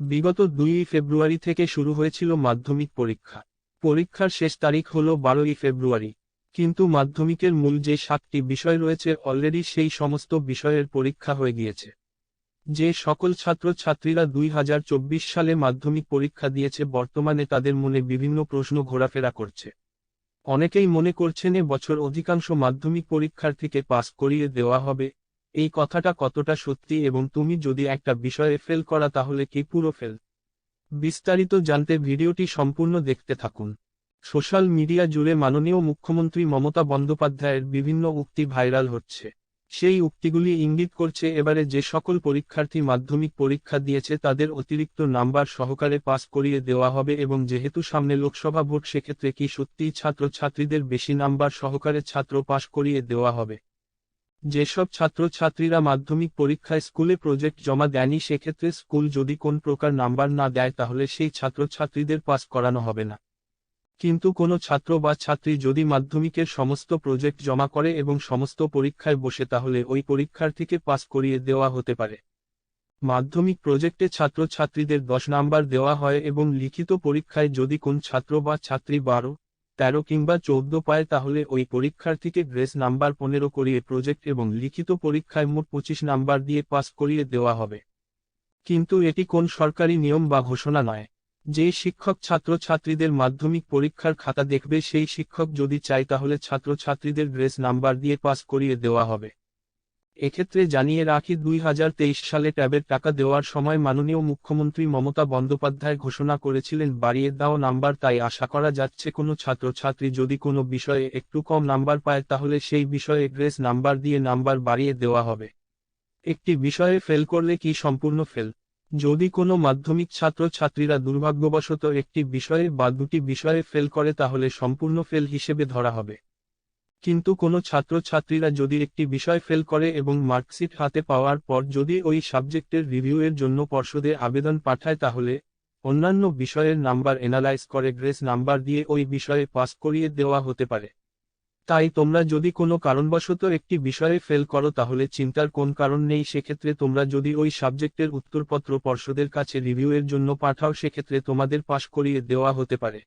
বিগত দুই ফেব্রুয়ারি থেকে শুরু হয়েছিল মাধ্যমিক পরীক্ষা। পরীক্ষার শেষ তারিখ হল বারোই ফেব্রুয়ারি। কিন্তু মাধ্যমিকের মূল যে সাতটি বিষয় রয়েছে অলরেডি সেই সমস্ত বিষয়ের পরীক্ষা হয়ে গিয়েছে। যে সকল ছাত্রছাত্রীরা দুই হাজার চব্বিশ সালে মাধ্যমিক পরীক্ষা দিয়েছে, বর্তমানে তাদের মনে বিভিন্ন প্রশ্ন ঘোরাফেরা করছে। অনেকেই মনে করছেন, এ বছর অধিকাংশ মাধ্যমিক পরীক্ষার্থীকে পাস করিয়ে দেওয়া হবে। এই কথাটা কতটা সত্যি এবং তুমি যদি একটা বিষয়ে ফেল করা, তাহলে কি পুরো ফেল? বিস্তারিত জানতে ভিডিওটি সম্পূর্ণ দেখতে থাকুন। সোশ্যাল মিডিয়া জুড়ে মাননীয় মুখ্যমন্ত্রী মমতা বন্দ্যোপাধ্যায়ের বিভিন্ন উক্তি ভাইরাল হচ্ছে। সেই উক্তিগুলি ইঙ্গিত করছে, এবারে যে সকল পরীক্ষার্থী মাধ্যমিক পরীক্ষা দিয়েছে, তাদের অতিরিক্ত নাম্বার সহকারে পাস করিয়ে দেওয়া হবে এবং যেহেতু সামনে লোকসভা ভোট, সেক্ষেত্রে কি সত্যিই ছাত্রছাত্রীদের বেশি নাম্বার সহকারে ছাত্র পাস করিয়ে দেওয়া হবে? যেসব ছাত্রছাত্রীরা মাধ্যমিক পরীক্ষায় স্কুলে প্রজেক্ট জমা দেয়নি, সেক্ষেত্রে স্কুল যদি কোন প্রকার নাম্বার না দেয়, তাহলে সেই ছাত্রছাত্রীদের পাস করানো হবে না। কিন্তু কোনো ছাত্র বা ছাত্রী যদি মাধ্যমিকের সমস্ত প্রজেক্ট জমা করে এবং সমস্ত পরীক্ষায় বসে, তাহলে ওই পরীক্ষার্থীকে পাস করিয়ে দেওয়া হতে পারে। মাধ্যমিক প্রজেক্টে ছাত্রছাত্রীদের দশ নাম্বার দেওয়া হয় এবং লিখিত পরীক্ষায় যদি কোন ছাত্র বা ছাত্রী বারো তেরো কিংবা চৌদ্দ পায় তাহলে ওই পরীক্ষার্থীকে গ্রেস নাম্বার পনেরো করিয়ে প্রজেক্ট এবং লিখিত পরীক্ষায় মোট পঁচিশ নাম্বার দিয়ে পাস করিয়ে দেওয়া হবে। কিন্তু এটি কোন সরকারি নিয়ম বা ঘোষণা নয়। যে শিক্ষক ছাত্রছাত্রীদের মাধ্যমিক পরীক্ষার খাতা দেখবে সেই শিক্ষক যদি চায় তাহলে ছাত্রছাত্রীদের গ্রেস নাম্বার দিয়ে পাস করিয়ে দেওয়া হবে। এক্ষেত্রে জানিয়ে রাখি দুই হাজার তেইশ সালে ট্যাবের টাকা দেওয়ার সময় মাননীয় মুখ্যমন্ত্রী মমতা বন্দ্যোপাধ্যায় ঘোষণা করেছিলেন, বাড়িয়ে দাও নাম্বার, তাই আশা করা যাচ্ছে কোনো ছাত্রছাত্রী যদি কোনো বিষয়ে একটু কম নাম্বার পায় তাহলে সেই বিষয়ে গ্রেস নাম্বার দিয়ে নাম্বার বাড়িয়ে দেওয়া হবে। একটি বিষয়ে ফেল করলে কি সম্পূর্ণ ফেল? যদি কোনো মাধ্যমিক ছাত্রছাত্রীরা দুর্ভাগ্যবশত একটি বিষয়ে বা দুটি বিষয়ে ফেল করে তাহলে সম্পূর্ণ ফেল হিসেবে ধরা হবে। কিন্তু কোনো ছাত্রছাত্রীরা যদি একটি বিষয় ফেল করে এবং মার্কশিট হাতে পাওয়ার পর যদি ওই সাবজেক্টের রিভিউয়ের জন্য পর্ষদে আবেদন পাঠায় তাহলে অন্যান্য বিষয়ের নাম্বার এনালাইজ করে গ্রেস নাম্বার দিয়ে ওই বিষয়ে পাস করিয়ে দেওয়া হতে পারে। তাই তোমরা যদি কোনো কারণবশত একটি বিষয়ে ফেল করো তাহলে চিন্তার কোন কারণ নেই, সেক্ষেত্রে তোমরা যদি ওই সাবজেক্টের উত্তরপত্র পর্ষদের কাছে রিভিউয়ের জন্য পাঠাও, সেক্ষেত্রে তোমাদের পাশ করিয়ে দেওয়া হতে পারে।